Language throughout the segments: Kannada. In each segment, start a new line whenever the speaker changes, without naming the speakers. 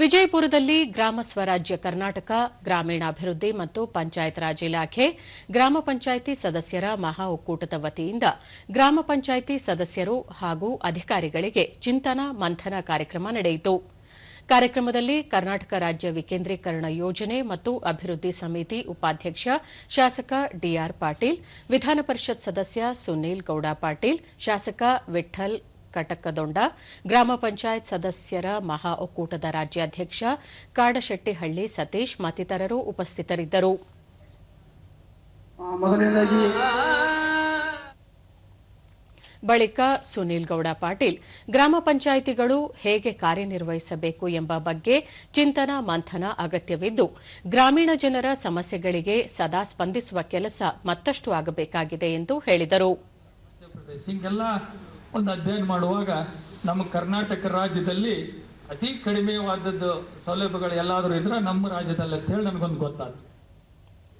ವಿಜಯಪುರದಲ್ಲಿ ಗ್ರಾಮ ಸ್ವರಾಜ್ಯ ಕರ್ನಾಟಕ, ಗ್ರಾಮೀಣಾಭಿವೃದ್ಧಿ ಮತ್ತು ಪಂಚಾಯತ್ ರಾಜ್ ಇಲಾಖೆ, ಗ್ರಾಮ ಪಂಚಾಯಿತಿ ಸದಸ್ಯರ ಮಹಾ ಒಕ್ಕೂಟದ ವತಿಯಿಂದ ಗ್ರಾಮ ಪಂಚಾಯಿತಿ ಸದಸ್ಯರು ಹಾಗೂ ಅಧಿಕಾರಿಗಳಿಗೆ ಚಿಂತನ ಮಂಥನ ಕಾರ್ಯಕ್ರಮ ನಡೆಯಿತು. ಕಾರ್ಯಕ್ರಮದಲ್ಲಿ ಕರ್ನಾಟಕ ರಾಜ್ಯ ವಿಕೇಂದ್ರೀಕರಣ ಯೋಜನೆ ಮತ್ತು ಅಭಿವೃದ್ಧಿ ಸಮಿತಿ ಉಪಾಧ್ಯಕ್ಷ ಶಾಸಕ ಡಿಆರ್ ಪಾಟೀಲ್, ವಿಧಾನ ಪರಿಷತ್ ಸದಸ್ಯ ಸುನೀಲ್ ಗೌಡ ಪಾಟೀಲ್, ಶಾಸಕ ವಿಠಲ್ ಕಟಕದೊಂಡ ಗ್ರಾಮ ಪಂಚಾಯತ್ ಸದಸ್ಯರ ಮಹಾ ಒಕ್ಕೂಟದ ರಾಜ್ಯಾಧ್ಯಕ್ಷ ಕಾಡಶೆಟ್ಟಿಹಳ್ಳಿ ಸತೀಶ್ ಮತ್ತಿತರರು ಉಪಸ್ಥಿತರಿದ್ದರು. ಬಳಿಕ ಸುನೀಲ್ ಗೌಡ ಪಾಟೀಲ್ ಗ್ರಾಮ ಪಂಚಾಯಿತಿಗಳು ಹೇಗೆ ಕಾರ್ಯನಿರ್ವಹಿಸಬೇಕು ಎಂಬ ಬಗ್ಗೆ ಚಿಂತನ ಮಂಥನ ಅಗತ್ಯವಿದ್ದು ಗ್ರಾಮೀಣ ಜನರ ಸಮಸ್ಯೆಗಳಿಗೆ ಸದಾ ಸ್ಪಂದಿಸುವ ಕೆಲಸ ಮತ್ತಷ್ಟು ಆಗಬೇಕಾಗಿದೆ ಎಂದು ಹೇಳಿದರು.
ಒಂದು ಅಧ್ಯಯನ ಮಾಡುವಾಗ ನಮ್ಮ ಕರ್ನಾಟಕ ರಾಜ್ಯದಲ್ಲಿ ಅತಿ ಕಡಿಮೆವಾದದ್ದು ಸೌಲಭ್ಯಗಳು ಎಲ್ಲಾದರೂ ಇದ್ರೆ ನಮ್ಮ ರಾಜ್ಯದಲ್ಲಿ ಅಂತ ಹೇಳಿ ನನಗೊಂದು ಗೊತ್ತಾಯ್ತು.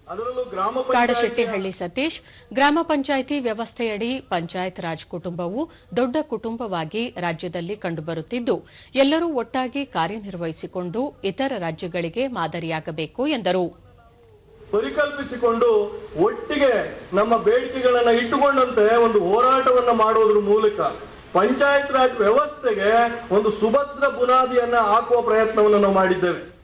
ಅದರಲ್ಲೂ ಗ್ರಾಮ
ಕಾಡಶೆಟ್ಟಿಹಳ್ಳಿ ಸತೀಶ್ ಗ್ರಾಮ ಪಂಚಾಯಿತಿ ವ್ಯವಸ್ಥೆಯಡಿ ಪಂಚಾಯತ್ ರಾಜ್ ಕುಟುಂಬವು ದೊಡ್ಡ ಕುಟುಂಬವಾಗಿ ರಾಜ್ಯದಲ್ಲಿ ಕಂಡುಬರುತ್ತಿದ್ದು ಎಲ್ಲರೂ ಒಟ್ಟಾಗಿ ಕಾರ್ಯನಿರ್ವಹಿಸಿಕೊಂಡು ಇತರ ರಾಜ್ಯಗಳಿಗೆ ಮಾದರಿಯಾಗಬೇಕು ಎಂದರು.
ಪರಿಕಲ್ಪಿಸಿಕೊಂಡು ಒಟ್ಟಿಗೆ ನಮ್ಮ ಬೇಡಿಕೆಗಳನ್ನ ಇಟ್ಟುಕೊಂಡಂತೆ ಒಂದು ಹೋರಾಟವನ್ನ ಮಾಡೋದ್ರ ಮೂಲಕ ಪಂಚಾಯತ್ ರಾಜ್ ವ್ಯವಸ್ಥೆಗೆ ಒಂದು ಸುಭದ್ರ ಬುನಾದಿಯನ್ನ ಹಾಕುವ ಪ್ರಯತ್ನವನ್ನು ನಾವು ಮಾಡಿದ್ದೇವೆ.